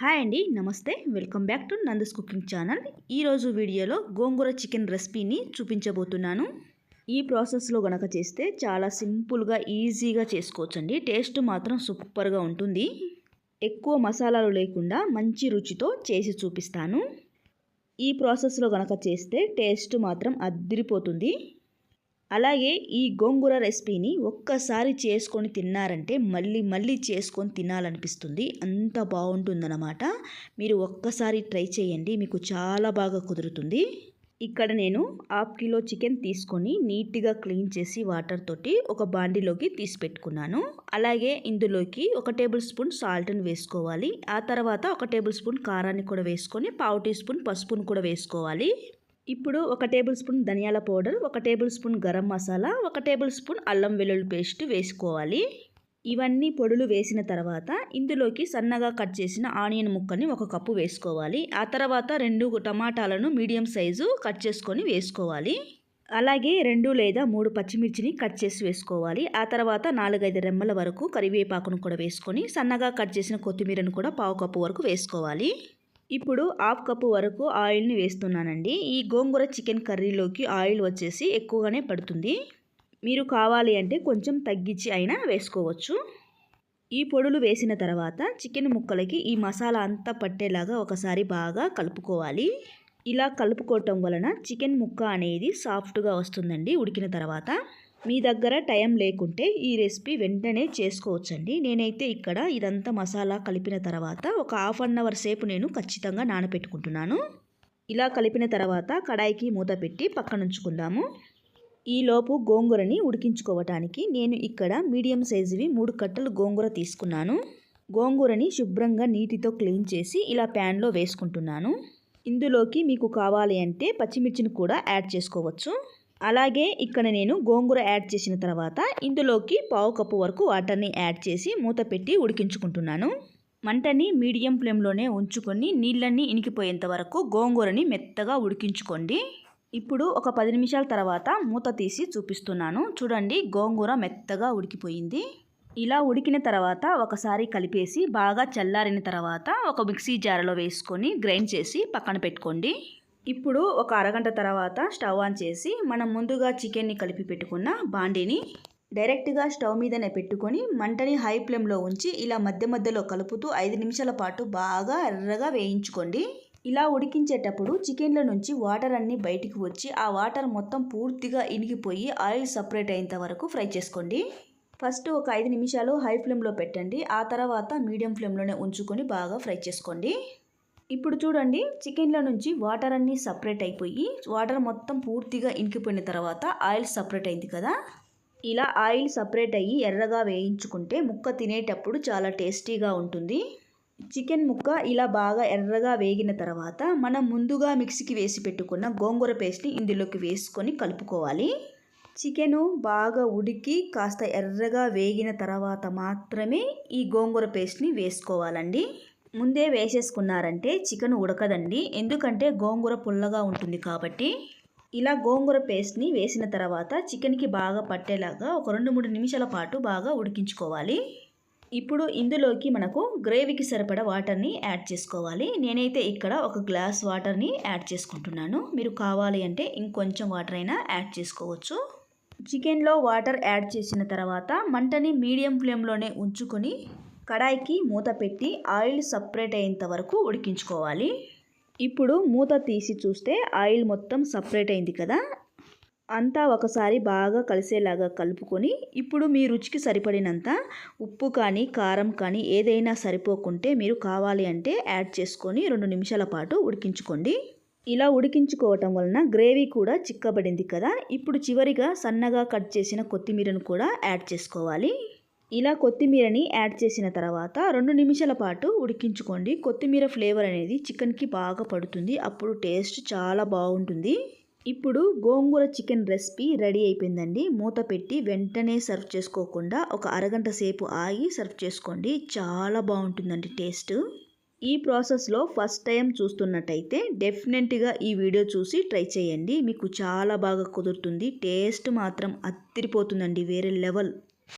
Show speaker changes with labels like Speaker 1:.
Speaker 1: Hi అండి నమస్తే. Welcome back to Nandas cooking channel. ఈరోజు వీడియోలో గోంగూర చికెన్ రెసిపీని చూపించబోతున్నాను. ఈ ప్రాసెస్లో గనక చేస్తే చాలా సింపుల్గా ఈజీగా చేసుకోవచ్చండి. టేస్ట్ మాత్రం సూపర్గా ఉంటుంది. ఎక్కువ మసాలాలు లేకుండా మంచి రుచితో చేసి చూపిస్తాను. ఈ ప్రాసెస్లో గనక చేస్తే టేస్ట్ మాత్రం అద్దరిపోతుంది అలాగే ఈ గోంగూర రెసిపీని ఒక్కసారి చేసుకొని తిన్నారంటే మళ్ళీ మళ్ళీ చేసుకొని తినాలనిపిస్తుంది. అంత బాగుంటుందన్నమాట. మీరు ఒక్కసారి ట్రై చేయండి. మీకు చాలా బాగా కుదురుతుంది. ఇక్కడ నేను హాఫ్ కిలో చికెన్ తీసుకొని నీట్గా క్లీన్ చేసి వాటర్ తోటి ఒక బాండిలోకి తీసి పెట్టుకున్నాను. అలాగే ఇందులోకి ఒక టేబుల్ స్పూన్ సాల్ట్ని వేసుకోవాలి. ఆ తర్వాత ఒక టేబుల్ స్పూన్ కారాన్ని కూడా వేసుకొని పావు టీ స్పూన్ పసుపును కూడా వేసుకోవాలి. ఇప్పుడు ఒక టేబుల్ స్పూన్ ధనియాల పౌడర్ ఒక టేబుల్ స్పూన్ గరం మసాలా ఒక టేబుల్ స్పూన్ అల్లం వెల్లుల్లి పేస్ట్ వేసుకోవాలి. ఇవన్నీ పొడులు వేసిన తర్వాత ఇందులోకి సన్నగా కట్ చేసిన ఆనియన్ ముక్కని ఒక కప్పు వేసుకోవాలి. ఆ తర్వాత రెండు టమాటాలను మీడియం సైజు కట్ చేసుకొని వేసుకోవాలి. అలాగే రెండు లేదా మూడు పచ్చిమిర్చిని కట్ చేసి వేసుకోవాలి. ఆ తర్వాత నాలుగైదు రెమ్మల వరకు కరివేపాకును కూడా వేసుకొని సన్నగా కట్ చేసిన కొత్తిమీరను కూడా పావు కప్పు వరకు వేసుకోవాలి. ఇప్పుడు హాఫ్ కప్పు వరకు ఆయిల్ని వేస్తున్నానండి. ఈ గోంగూర చికెన్ కర్రీలోకి ఆయిల్ వచ్చేసి ఎక్కువగానే పడుతుంది. మీరు కావాలి అంటే కొంచెం తగ్గించి అయినా వేసుకోవచ్చు. ఈ పొడులు వేసిన తర్వాత చికెన్ ముక్కలకి ఈ మసాలా అంతా పట్టేలాగా ఒకసారి బాగా కలుపుకోవాలి. ఇలా కలుపుకోవటం వలన చికెన్ ముక్క అనేది సాఫ్ట్గా వస్తుందండి ఉడికిన తర్వాత. మీ దగ్గర టైం లేకుంటే ఈ రెసిపీ వెంటనే చేసుకోవచ్చండి. నేనైతే ఇక్కడ ఇదంతా మసాలా కలిపిన తర్వాత ఒక హాఫ్ అన్ అవర్ సేపు నేను ఖచ్చితంగా నానబెట్టుకుంటున్నాను. ఇలా కలిపిన తర్వాత కడాయికి మూత పెట్టి పక్కనుంచుకుందాము ఈలోపు గోంగూరని ఉడికించుకోవటానికి నేను ఇక్కడ మీడియం సైజువి మూడు కట్టలు గోంగూర తీసుకున్నాను. గోంగూరని శుభ్రంగా నీటితో క్లీన్ చేసి ఇలా ప్యాన్లో వేసుకుంటున్నాను. ఇందులోకి మీకు కావాలి అంటే పచ్చిమిర్చిని కూడా యాడ్ చేసుకోవచ్చు. అలాగే ఇక్కడ నేను గోంగూర యాడ్ చేసిన తర్వాత ఇందులోకి పావు కప్పు వరకు వాటర్ని యాడ్ చేసి మూత పెట్టి ఉడికించుకుంటున్నాను. మంటని మీడియం ఫ్లేమ్లోనే ఉంచుకొని నీళ్ళన్నీ ఇనికిపోయేంత వరకు గోంగూరని మెత్తగా ఉడికించుకోండి. ఇప్పుడు ఒక పది నిమిషాల తర్వాత మూత తీసి చూపిస్తున్నాను. చూడండి గోంగూర మెత్తగా ఉడికిపోయింది. ఇలా ఉడికిన తర్వాత ఒకసారి కలిపేసి బాగా చల్లారిన తర్వాత ఒక మిక్సీ జారలో వేసుకొని గ్రైండ్ చేసి పక్కన పెట్టుకోండి. ఇప్పుడు ఒక అరగంట తర్వాత స్టవ్ ఆన్ చేసి మనం ముందుగా చికెన్ని కలిపి పెట్టుకున్న బాండీని డైరెక్ట్గా స్టవ్ మీదనే పెట్టుకొని మంటని హై ఫ్లేమ్లో ఉంచి ఇలా మధ్య మధ్యలో కలుపుతూ ఐదు నిమిషాల పాటు బాగా ఎర్రగా వేయించుకోండి. ఇలా ఉడికించేటప్పుడు చికెన్ల నుంచి వాటర్ అన్నీ బయటికి వచ్చి ఆ వాటర్ మొత్తం పూర్తిగా ఇనిగిపోయి ఆయిల్ సపరేట్ అయ్యేంత వరకు ఫ్రై చేసుకోండి. ఫస్ట్ ఒక ఐదు నిమిషాలు హై ఫ్లేమ్లో పెట్టండి. ఆ తర్వాత మీడియం ఫ్లేమ్లోనే ఉంచుకొని బాగా ఫ్రై చేసుకోండి. ఇప్పుడు చూడండి చికెన్లో నుంచి వాటర్ అన్నీ సపరేట్ అయిపోయి వాటర్ మొత్తం పూర్తిగా ఇంకిపోయిన తర్వాత ఆయిల్ సపరేట్ అయింది కదా? ఇలా ఆయిల్ సపరేట్ అయ్యి ఎర్రగా వేయించుకుంటే ముక్క తినేటప్పుడు చాలా టేస్టీగా ఉంటుంది. చికెన్ ముక్క ఇలా బాగా ఎర్రగా వేగిన తర్వాత మనం ముందుగా మిక్సీకి వేసి పెట్టుకున్న గోంగూర పేస్ట్ని ఇందులోకి వేసుకొని కలుపుకోవాలి. చికెను బాగా ఉడికి కాస్త ఎర్రగా వేగిన తర్వాత మాత్రమే ఈ గోంగూర పేస్ట్ని వేసుకోవాలండి. ముందే వేసేసుకున్నారంటే చికెన్ ఉడకదండి. ఎందుకంటే గోంగూర పుల్లగా ఉంటుంది కాబట్టి. ఇలా గోంగూర పేస్ట్ని వేసిన తర్వాత చికెన్కి బాగా పట్టేలాగా ఒక రెండు మూడు నిమిషాల పాటు బాగా ఉడికించుకోవాలి. ఇప్పుడు ఇందులోకి మనకు గ్రేవీకి సరిపడా వాటర్ని యాడ్ చేసుకోవాలి. నేనైతే ఇక్కడ ఒక గ్లాస్ వాటర్ని యాడ్ చేసుకుంటున్నాను. మీరు కావాలి అంటే ఇంకొంచెం వాటర్ అయినా యాడ్ చేసుకోవచ్చు. చికెన్లో వాటర్ యాడ్ చేసిన తర్వాత మంటని మీడియం ఫ్లేమ్లోనే ఉంచుకొని కడాయికి మూత పెట్టి ఆయిల్ సపరేట్ అయ్యేంత వరకు ఉడికించుకోవాలి. ఇప్పుడు మూత తీసి చూస్తే ఆయిల్ మొత్తం సపరేట్ అయింది కదా? అంతా ఒకసారి బాగా కలిసేలాగా కలుపుకొని ఇప్పుడు మీ రుచికి సరిపడినంత ఉప్పు కానీ కారం కానీ ఏదైనా సరిపోకుంటే మీరు కావాలి అంటే యాడ్ చేసుకొని రెండు నిమిషాల పాటు ఉడికించుకోండి. ఇలా ఉడికించుకోవటం వలన గ్రేవీ కూడా చిక్కబడింది కదా? ఇప్పుడు చివరిగా సన్నగా కట్ చేసిన కొత్తిమీరను కూడా యాడ్ చేసుకోవాలి. ఇలా కొత్తిమీరని యాడ్ చేసిన తర్వాత రెండు నిమిషాల పాటు ఉడికించుకోండి. కొత్తిమీర ఫ్లేవర్ అనేది చికెన్కి బాగా పడుతుంది. అప్పుడు టేస్ట్ చాలా బాగుంటుంది. ఇప్పుడు గోంగూర చికెన్ రెసిపీ రెడీ అయిపోయిందండి. మూత పెట్టి వెంటనే సర్వ్ చేసుకోకుండా ఒక అరగంట సేపు ఆగి సర్వ్ చేసుకోండి. చాలా బాగుంటుందండి టేస్ట్. ఈ ప్రాసెస్లో ఫస్ట్ టైం చూస్తున్నట్టయితే డెఫినెట్గా ఈ వీడియో చూసి ట్రై చేయండి. మీకు చాలా బాగా కుదురుతుంది. టేస్ట్ మాత్రం అత్తిరిపోతుందండి వేరే లెవెల్.